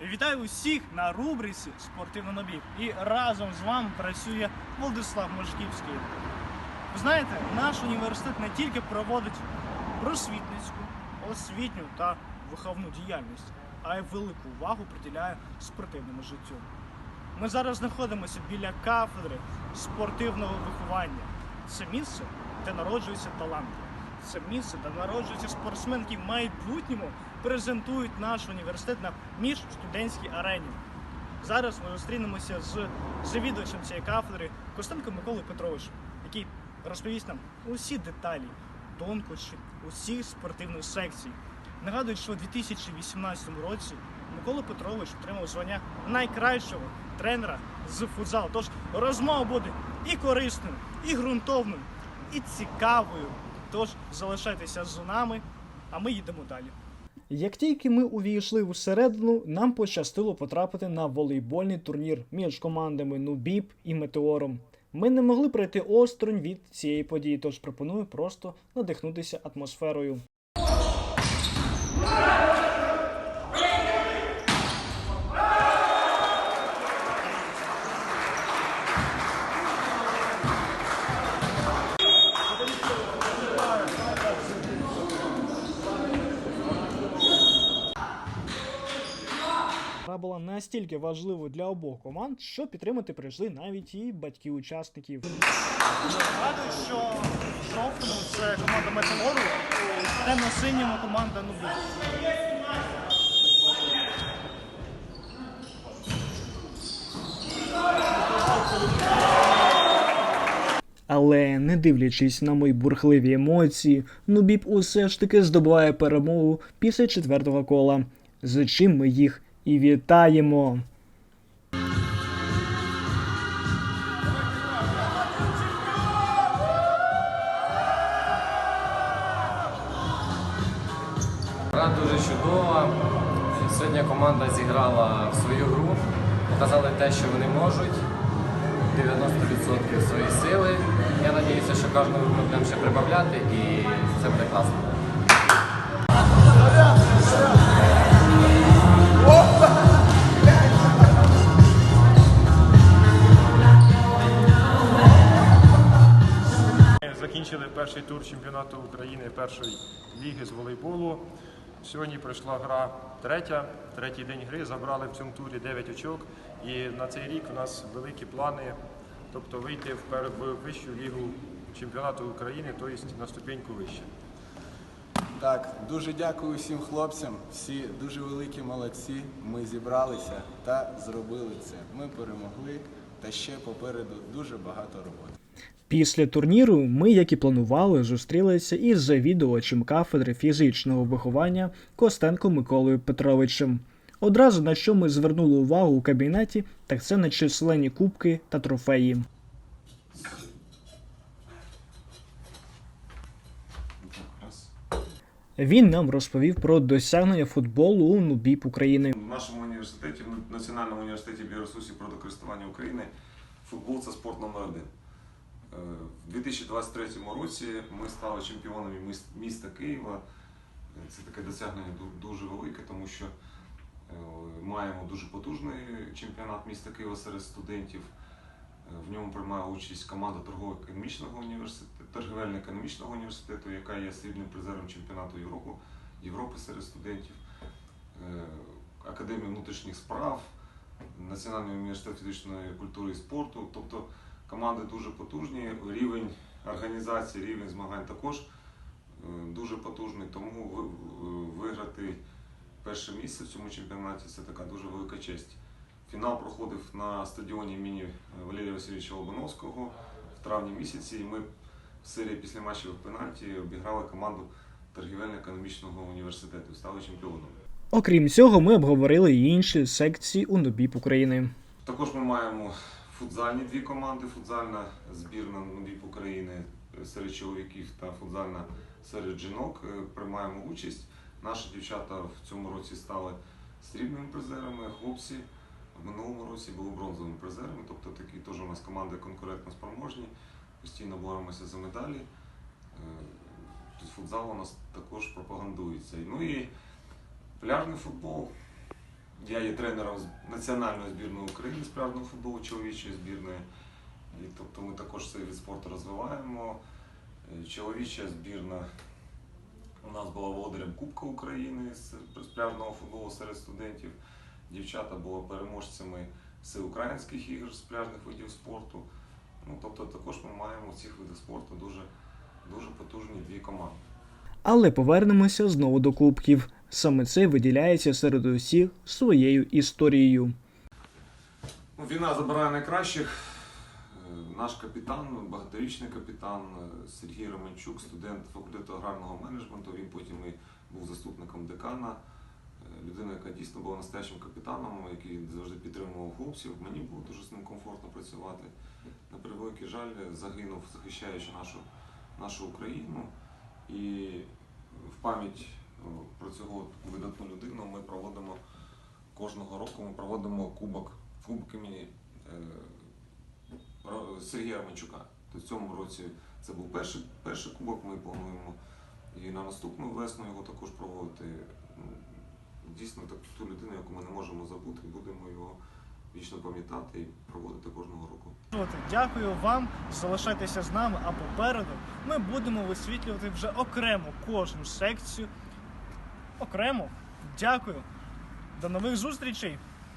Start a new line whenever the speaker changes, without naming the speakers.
Вітаю усіх на рубриці Спортивно набіг. І разом з вами працює Владислав Можківський. Ви знаєте, наш університет не тільки проводить просвітницьку, освітню та виховну діяльність, а й велику увагу приділяє спортивному життю. Ми зараз знаходимося біля кафедри спортивного виховання. Це місце, де народжуються таланти. Це місце, де народжуються спортсмени, які в майбутньому презентують наш університет на міжстудентській арені. Зараз ми зустрінемося з завідувачем цієї кафедри Костенко Миколою Петровичем, який розповість нам усі деталі, тонкощі усіх спортивних секцій. Нагадую, що у 2018 році Микола Петрович отримав звання найкращого тренера з футзалу. Тож розмова буде і корисною, і ґрунтовною, і цікавою. Тож залишайтеся з нами, а ми їдемо далі. Як тільки ми увійшли всередину, нам пощастило потрапити на волейбольний турнір між командами Нубіп і Метеором. Ми не могли пройти осторонь від цієї події, тож пропоную просто надихнутися атмосферою. Гра була настільки важливою для обох команд, що підтримати прийшли навіть і батьки учасників. Нагадую, що в жовтому це команда Метеору, темно-синьому команда Нубі. Але не дивлячись на мої бурхливі емоції, Нубіб усе ж таки здобуває перемогу після четвертого кола, з чим ми їх і вітаємо.
Гра дуже чудова. Сьогодні команда зіграла в свою гру, показали те, що вони можуть. 90% свої сили. Я сподіваюся, що кожного ми будемо ще прибавляти і це буде класно.
Перший тур чемпіонату України першої ліги з волейболу. Сьогодні пройшла гра третя, третій день гри. Забрали в цьому турі 9 очок. І на цей рік у нас великі плани, тобто вийти в вищу лігу чемпіонату України, тобто на ступеньку вище.
Так, дуже дякую всім хлопцям. Всі дуже великі молодці. Ми зібралися та зробили це. Ми перемогли, та ще попереду дуже багато роботи.
Після турніру ми, як і планували, зустрілися із завідувачем кафедри фізичного виховання Костенко Миколою Петровичем. Одразу на що ми звернули увагу у кабінеті, так це на численні кубки та трофеї. Він нам розповів про досягнення футболу у Нубіп України.
В нашому університеті, в Національному університеті біоресурсів і природокористування України, футбол це спорт номер один. Е, В 2023 році ми стали чемпіонами міста Києва. Це таке досягнення дуже велике, тому що е, маємо дуже потужний чемпіонат міста Києва серед студентів. Е, В ньому приймає участь команда торгово-економічного університету, торговельно-економічного університету, яка є срібним призером чемпіонату Європи, Європи серед студентів. Е, Академії внутрішніх справ, Національний університет фізичної культури і спорту. Тобто команди дуже потужні, рівень організації, рівень змагань також е, дуже потужний. Тому виграти перше місце в цьому чемпіонаті це така дуже велика честь. Фінал проходив на стадіоні імені Валерія Васильовича Лобановського в травні місяці. І ми в серії після матчів пенальті обіграли команду торгівельно-економічного університету, стали чемпіоном.
Окрім цього, ми обговорили і інші секції у Нубіп України.
Також ми маємо футзальні дві команди: футзальна збірна НУБІП України серед чоловіків та футзальна серед жінок. Е, Приймаємо участь. Наші дівчата в цьому році стали срібними призерами, хлопці в минулому році були бронзовими призерами. Тобто такі теж у нас команди конкурентно спроможні, постійно боремося за медалі. Е, футзал у нас також пропагандується. Ну і пляжний футбол. Я є тренером національної збірної України з пляжного футболу чоловічої збірної. І тобто ми також цей від спорту розвиваємо. Е, Чоловіча збірна у нас була володарем Кубка України з пляжного футболу серед студентів. Дівчата були переможцями всеукраїнських ігор з пляжних видів спорту. Ну, тобто також ми маємо в цих видах спорту дуже, дуже потужні дві команди.
Але повернемося знову до кубків. Саме це виділяється серед усіх своєю історією.
Ну, війна забирає найкращих. Е, Наш капітан, багаторічний капітан е, Сергій Романчук, студент факультету аграрного менеджменту. Він потім і був заступником декана. Е, Людина, яка дійсно була настоящим капітаном, який завжди підтримував хлопців. Мені було дуже з ним комфортно працювати. На превеликий жаль, загинув, захищаючи нашу, нашу Україну. І в пам'ять про цього видатну людину ми проводимо кожного року ми проводимо кубок, кубок імені е, Сергія Романчука. Тобто в цьому році це був перший, перший кубок, ми плануємо і на наступну весну його також проводити. Ну, Дійсно, так, ту людину, яку ми не можемо забути, будемо його вічно пам'ятати і проводити кожного року.
Дякую вам, залишайтеся з нами, а попереду ми будемо висвітлювати вже окремо кожну секцію. Окремо. Дякую. До нових зустрічей!